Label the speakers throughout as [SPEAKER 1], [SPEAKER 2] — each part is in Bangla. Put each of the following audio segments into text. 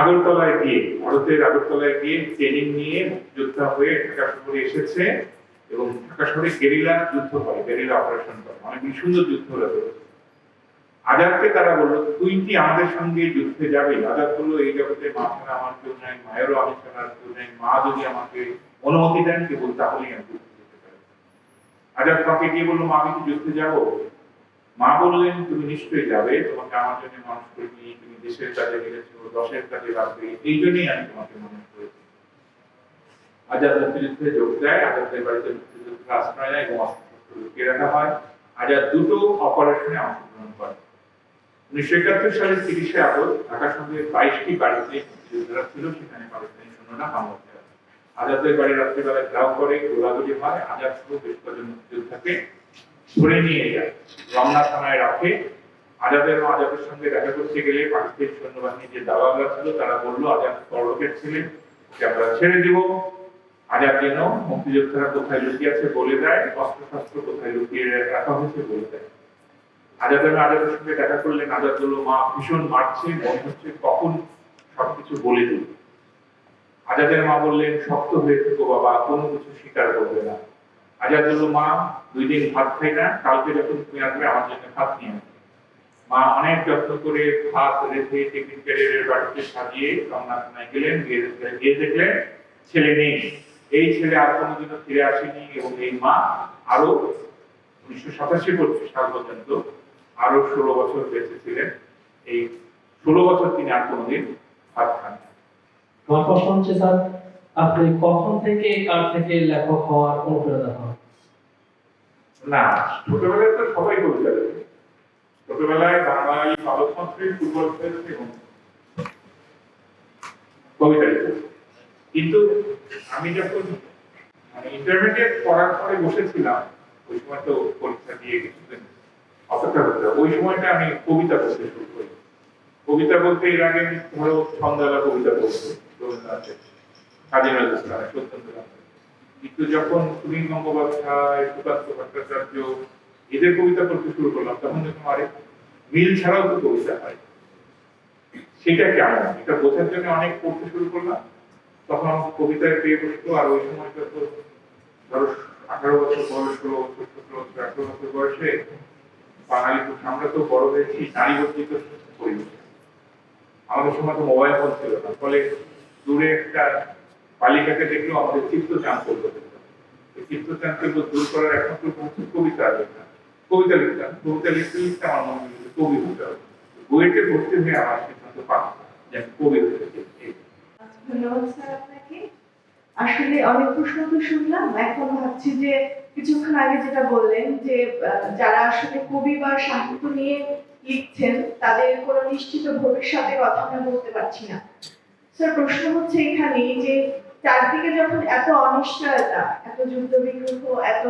[SPEAKER 1] আগরতলায় গিয়ে, ভারতের আগরতলায় গিয়ে ট্রেনিং নিয়ে যোদ্ধা হয়ে ঢাকা শহরে এসেছে এবং ঢাকা শহরে গেরিলা যুদ্ধ করে গেরিলা অপারেশন করে। অনেক সুন্দর যুদ্ধ হয়েছে আজাদকে তারা বলল, তুই কি আমাদের সঙ্গে যুদ্ধে যাবে? আজাদ বলল, এই জগতে মা ছাড়া আমার কেউ নাই, মায়েরও আমি ছাড়া কেউ নাই, মা যদি আমাকে অনুমতি দেন, কেবল তাহলেই আমি যুদ্ধে যেতে পারি। আজাদ মাকে গিয়ে বলল, মা, আমি কি যুদ্ধে যাব? মা বললেন, তুমি নিশ্চয়ই যাবে। তোমাকে আমার জন্য মানুষ করিনি তুমি দেশের কাজে গেলেছো দশের কাজে লাগবে। এই জন্যই আমি তোমাকে মানুষ করেছি আজাদ মুক্তিযুদ্ধে যোগ দেয়। আজাদের বাড়িতে মুক্তিযুদ্ধের আশ্রয় নেয় এবং অস্ত্রশস্ত্র লুকিয়ে রাখা হয়। আজাদ দুটো অপারেশনে অংশগ্রহণ করে। উনিশশো একাত্তর সালের তিরিশে আগস্ট ঢাকা সঙ্গে বাইশটি বাড়িতে মুক্তিযোদ্ধারা ছিল। সেখানে পাকিস্তানি সৈন্যরা হামলা চালায়। আজাদের বাড়ি রাত্রিবেলায় ঘেরাও করে গোলাগুলি হয়। আজাদ সহ বেশ কজন মুক্তিযোদ্ধাকে ধরে নিয়ে যায় রমনা থানায় রাখে। আজাদের আজাদের সঙ্গে দেখা করতে গেলে পাকিস্তানি সৈন্যবাহিনীর যে দালালরা ছিল, তারা বলল, আজাদ পরলোকের ছিলেন আমরা ছেড়ে দিব। আজাদ যেন মুক্তিযোদ্ধারা কোথায় লুকিয়ে আছে বলে দেয় অস্ত্র শস্ত্র কোথায় লুকিয়ে রাখা হয়েছে বলে দেয়। আজাদের আজাদের সঙ্গে দেখা করলেন আজাদ বলল, মা, ভীষণ মারছে, মনে হচ্ছে কখন সবকিছু বলে দিল আজাদের মা বললেন, শক্ত হয়ে থেকো বাবা, কোনো কিছু স্বীকার করবে না। আজাদ বলল মা দুই দিন ভাত খাই না, কালকে যখন তুমি আসবে, আমার জন্য ভাত নিয়ে মা অনেক যত্ন করে ভাত রেখে টিফিন ক্যারিয়ারের বাড়িতে সাজিয়ে রমনা থানায় গেলেন, গিয়ে দেখলেন- ছেলে নেই। এই ছেলে আর কোনোদিনও ফিরে আসেনি এবং এই মা আরও উনিশশো সাতাশি সাল পর্যন্ত আরও ষোলো বছর বেঁচে ছিলেন। এই ষোলো বছর তিনি আর কোনোদিন ভাত খান
[SPEAKER 2] আপনি কখন থেকে কার থেকে লেখক হওয়ার অনুপ্রেরণা হন?
[SPEAKER 1] না, ছোটবেলায় তো সবাই কবিতা লেখে ছোটবেলায় বাঙালি মন্ত্রী ফুটবল খেলছে এবং কবিতা কিন্তু আমি যখন মানে ইন্টারমিডিয়েট পড়ার পরে বসেছিলাম, ওই সময় তো পরীক্ষা দিয়ে কিছুদিন অপেক্ষা করতে ওই সময়টা আমি কবিতা পড়তে শুরু করি। কবিতা বলতে এর আগে ধরো সন্ধ্যাবেলা কবিতা পড়তো, রবীন্দ্রনাথের। কাজী নজরুল ইসলামের সত্যেন্দ্রনাথের কিন্তু যখন সুনীল গঙ্গোপাধ্যায়, সুকান্ত ভট্টাচার্য এদের কবিতা পড়তে শুরু করলাম, তখন যখন আরে, মিল ছাড়াও তো কবিতা হয়। সেটা কেমন? এটা বোঝার জন্য অনেক পড়তে শুরু করলাম। তখন আমার কবিতায় পেয়ে বসতো আর ওই সময়টা তো ধরো আঠারো বছর বয়স ষোলো বছর সতেরো বছর, আঠারো বছর বয়সে বাঙালি আমরা তো বড় হয়েছি, নারী বর্জিত পরিবেশ আমাদের সময় তো মোবাইল ফোন ছিল না, ফলে দূরে একটা বালিকাকে দেখলেও আমাদের চিত্ত হতো। এই চিত্ত চাঞ্চল্য দূর করার একমাত্র হচ্ছে কবিতা লেখা। কবিতা লিখতাম কবিতা লিখতে লিখতে আমার মনে হলো কবি হতে হবে। বইয়েতে ভর্তি হয়ে আমার সিদ্ধান্ত পাবো যে কবি হতে
[SPEAKER 3] আসলে অনেক প্রশ্ন তো শুনলাম, এখন ভাবছি যে কিছুক্ষণ আগে যেটা বললেন যে যারা আসলে কবি বা সাহিত্য নিয়ে লিখছেন, তাদের কোনো নিশ্চিত ভবিষ্যতের কথা আমরা বলতে পারছি না। স্যার, প্রশ্ন হচ্ছে এখানে যে চারদিকে যখন এত অনিশ্চয়তা এত যুদ্ধ বিগ্রহ এত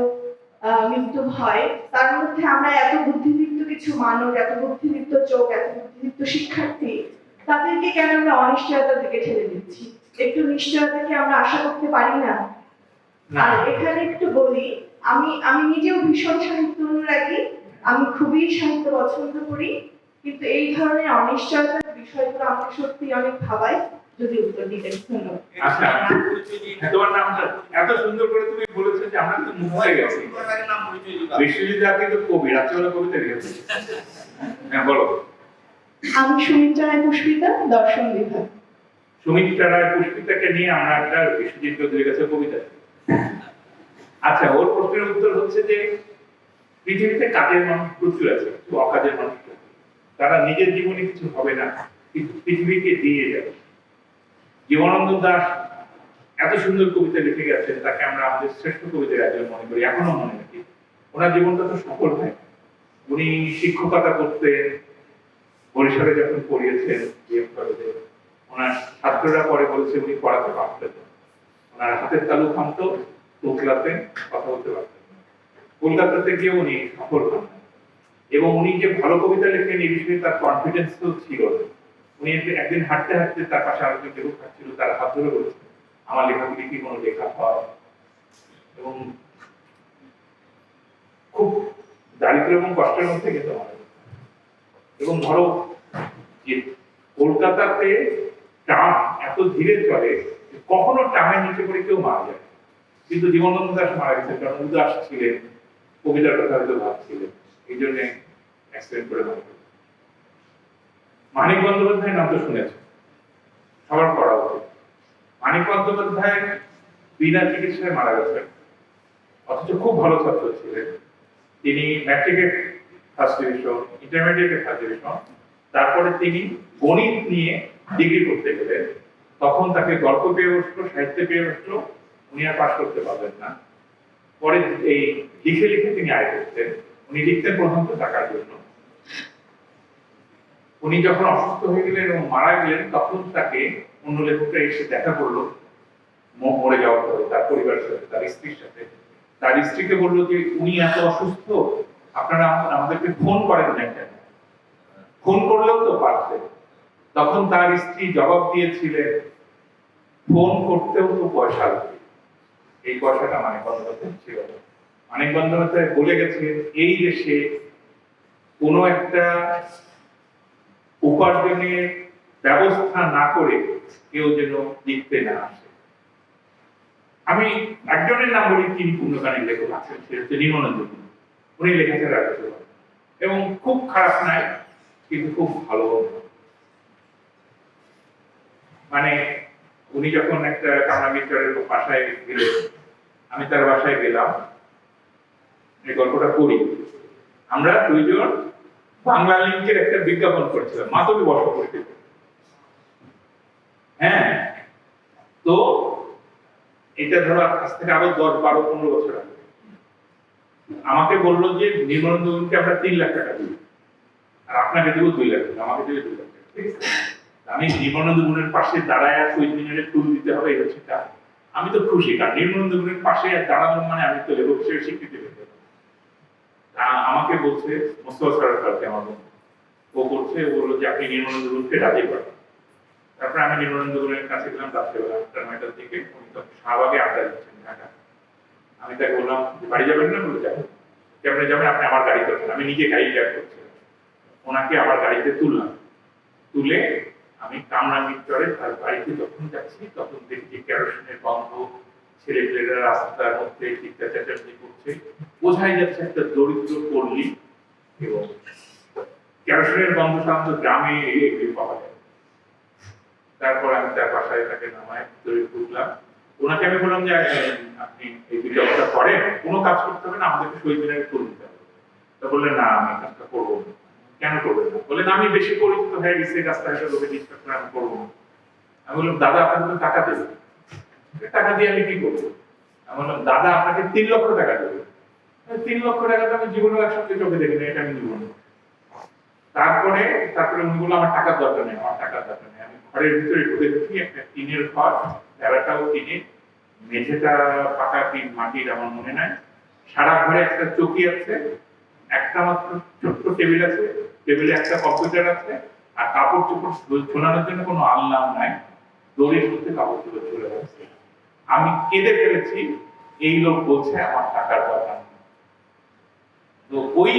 [SPEAKER 3] মৃত্যু ভয় তার মধ্যে আমরা এত বুদ্ধিদীপ্ত কিছু মানুষ এত বুদ্ধিদীপ্ত চোখ এত বুদ্ধিদীপ্ত শিক্ষার্থী তাদেরকে কেন আমরা অনিশ্চয়তার দিকে ঠেলে দিচ্ছি? একটু নিশ্চয়তাকে আমরা আশা করতে পারি না?
[SPEAKER 1] না।
[SPEAKER 3] আর এখানে একটু বলি আমি আমি নিজেও ভীষণ সাহিত্য অনুরাগী আমি খুবই সাহিত্য পছন্দ করি কিন্তু এই ধরনের অনিশ্চয়তার বিষয়গুলো আমাকে সত্যি অনেক ভাবায়। যদি উত্তর দিতেন ধন্যবাদ
[SPEAKER 1] আচ্ছা তোমার নামটা এত সুন্দর করে তুমি বলেছ যে আমরা কিন্তু মুখে গেছি। বিশ্বজিৎ দা কিন্তু কবি রাত্রিবেলা কবিতা লিখেছে। হ্যাঁ বলো।
[SPEAKER 3] আমি সুমিত্রা রায় পুষ্পিতা দর্শন বিভাগ।
[SPEAKER 1] সুমিত্রা রায় পুষ্পিতাকে নিয়ে আমরা একটা বিশ্বজিৎ চৌধুরীর কাছে কবিতা আচ্ছা ওর প্রশ্নের উত্তর হচ্ছে যে পৃথিবীতে কাজের মানুষ প্রচুর আছে অকাজের মানুষ তারা নিজের জীবনে কিছু হবে না পৃথিবীকে দিয়ে যাবে। জীবনানন্দ দাস এত সুন্দর কবিতা লিখে গেছেন, তাকে আমরা আমাদের শ্রেষ্ঠ কবিদের একজন মনে করি, এখনও মনে রাখি ওনার জীবনটা তো সফল হয় উনি শিক্ষকতা করতেন, বরিশালে যখন পড়িয়েছেন বিএম কলেজে, ওনার ছাত্ররা পরে বলেছে উনি পড়াতে পারতেন ওনার হাতের তালু খামতো তোতলাতে কথা বলতে পারতেন। কলকাতাতে গিয়ে উনি সফল হন এবং উনি যে ভালো কবিতা লেখেন, এই বিষয়ে তার কনফিডেন্স তো ছিল না। উনি একদিন- হাঁটতে হাঁটতে তার পাশে আরেকজন লেখক হাঁটছিল তার হাত ধরে বলেছেন আমার লেখাগুলি কি কোনো লেখা হয়? এবং খুব দারিদ্র এবং কষ্টের মধ্যে কিন্তু আমাদের। এবং ধরো যে কলকাতাতে ট্রাম ধীরে চলে কখনো টাঙের নিচে করে কেউ মারা যায় কিন্তু জীবনানন্দ দাস মারা গেছে কারণ উদাস ছিলেন কবিতার কথা হয়তো ভাবছিলেন এই জন্য অ্যাক্সিডেন্ট করে মারা। মানিক বন্দ্যোপাধ্যায়ের নাম তো শুনেছেন সবার পড়া উচিত। মানিক বন্দ্যোপাধ্যায় বিনা চিকিৎসায় মারা গেছেন। অথচ খুব ভালো ছাত্র ছিলেন। তিনি ম্যাট্রিকের ফার্স্ট ডিভিশন ইন্টারমিডিয়েটের ফার্স্ট ডিভিশন তারপরে তিনি গণিত নিয়ে ডিগ্রি করতে গেলেন। তখন তাকে গল্প পেয়ে বসল, সাহিত্য পেয়ে বসল। উনি আর পাশ করতে পারবেন না। পরে এই লিখে লিখে তিনি আয় করতেন। উনি লিখতেন প্রধানত টাকার জন্য। উনি যখন অসুস্থ হয়ে গেলেন এবং মারা গেলেন, তখন তাকে অন্য লেখকরা এসে দেখা করল। মরে যাওয়ার পরে, তার পরিবারের সাথে, তার স্ত্রীর সাথে। তার স্ত্রীকে বলল যে, উনি এত অসুস্থ, আপনারা আমাদেরকে ফোন করেন না কেন? ফোন করলেও তো পারতেন তখন তার স্ত্রী জবাব দিয়েছিলেন, ফোন করতেও তো পয়সা লাগবে এই পয়সাটা মানিক বন্দ্যোপাধ্যায় ছিল। মানিক বন্দ্যোপাধ্যায় বলে গেছেন এই দেশে কোনো একটা উপার্জনের ব্যবস্থা না করে কেউ যেন লিখতে না আসে। আমি একজনের নাম বলি তিনি পূর্ণকালীন লেখক আছেন, সে হচ্ছে নির্মলানন্দ গুণ। উনি লিখেছেন রাজস্ব এবং খুব খারাপ নাই, কিন্তু খুব ভালো। মানে উনি যখন একটা কামরা মিত্রের বাসায় গেলেন, আমি তার বাসায় গেলাম। এই গল্পটা পড়ি। আমরা দুইজন বাংলা লিঙ্কের একটা বিজ্ঞাপন করেছিলাম মাধবী বর্ষপরিচিত হ্যাঁ? তো এটা ধরো আজ থেকে আরও দশ, বারো, পনেরো বছর আগে। আমাকে বলল যে গুণকে আমরা তিন লাখ টাকা দিব আর আপনাকে দেবো দুই লাখ টাকা, আমাকে দেবে দুই লাখ টাকা, ঠিক আছে? আমি নির্মলানন্দ গুণের পাশে দাঁড়ায় শহীদ মিনারে ফুল দিতে হবে, এই হচ্ছে আমি তো খুশি, কারণ নির্মলানন্দ গুণের পাশে দাঁড়ানো মানে আমি তো লেখক হিসেবে স্বীকৃতি আমাকে বলছে, মোস্তফা সরকারকে আমার বন্ধু ও বলছে, ও বলল যে, আপনি নির্মলানন্দ গুণকে রাজি করেন তারপরে আমি নির্মলানন্দ গুণের কাছে গেলাম রাত্রেবেলা। আটটা নয়টার দিকে উনি তখন শাহবাগে আড্ডা দিচ্ছেন ঢাকা। আমি তাকে বললাম যে বাড়ি যাবেন না? বলে যাবেন কেমন যাবেন? আপনি আমার গাড়িতে ওঠেন আমি নিজে গাড়ি ড্রাইভ করছিলাম ওনাকে আমার গাড়িতে তুললাম। তুলে আমি কামরা মিত্রে তার বাড়িতে যখন যাচ্ছি, তখন দেখি যে কেরোসিনের গন্ধ রাস্তার মধ্যে চেঁচামেচি করছে। বোঝাই যাচ্ছে একটা দরিদ্র পল্লী এবং সাধারণত গ্রামে এগুলি পাওয়া যায়। তারপর আমি তার বাসায় তাকে নামায়, ভিতরে ঢুকলাম। ওনাকে আমি বললাম যে আপনি এই করেন, কোনো কাজ করতে হবে না, আমাদেরকে করে দিতে হবে। তা বললেন, না, আমি কাজটা করব না। কেন করবেন না বললেন, আমি বেশি পরিচিত হয়ে গেছি ডিস্টার্ব করে আমি করব না। আমি বললাম, দাদা আপনাকে টাকা দেবে টাকা দিয়ে আমি কি করব? আমি বললাম, দাদা, আপনাকে তিন লক্ষ টাকা দেবে। তিন লক্ষ টাকা তো আমি জীবনে একসঙ্গে চোখে দেখি না, এটা আমি দিব তারপরে তারপরে উনি বলল, আমার টাকার দরকার নেই, আমার টাকার দরকার নেই। আমি ঘরের ভিতরে ঢুকে দেখি, একটা টিনের ঘর বেড়াটাও টিনের মেঝেটা পাকা টিন মাটির আমার মনে নাই। সারা ঘরে একটা চৌকি আছে, একটা মাত্র ছোট্ট টেবিল আছে, টেবিলে একটা কম্পিউটার আছে, আর কাপড় চোপড় ঝোলানোর জন্য কোনো আলনা নাই। দড়ির মধ্যে কাপড় চোপড় ঝুলে রাখছে আমি কেঁদে ফেলেছি, এই লোক বলছে, আমার টাকার দরকার তো ওই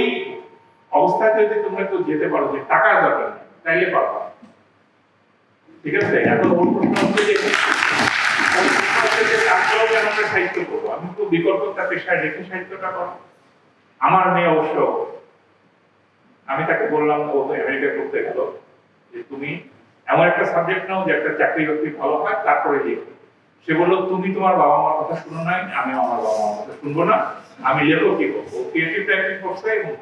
[SPEAKER 1] অবস্থায় যদি তোমরা কেউ যেতে পারো যে টাকার দরকার তাইলে পারবা। ঠিক আছে? প্রশ্ন হচ্ছে যে করব আমি তো বিকল্প একটা পেশায় রেখে সাহিত্যটা করো। আমার মেয়ে অবশ্য, আমি তাকে বললাম আমেরিকা করতে গেল, যে তুমি এমন একটা সাবজেক্ট নাও যে একটা চাকরি বাকরি ভালো হয়, তারপরে লিখো। সে বলল, তুমি তোমার বাবা মার কথা শুনো নাই, আমি আমার বাবা মার কথা শুনব না। আমি লেখো কি করব? ক্রিয়েটিভ টাইপিং করছে এবং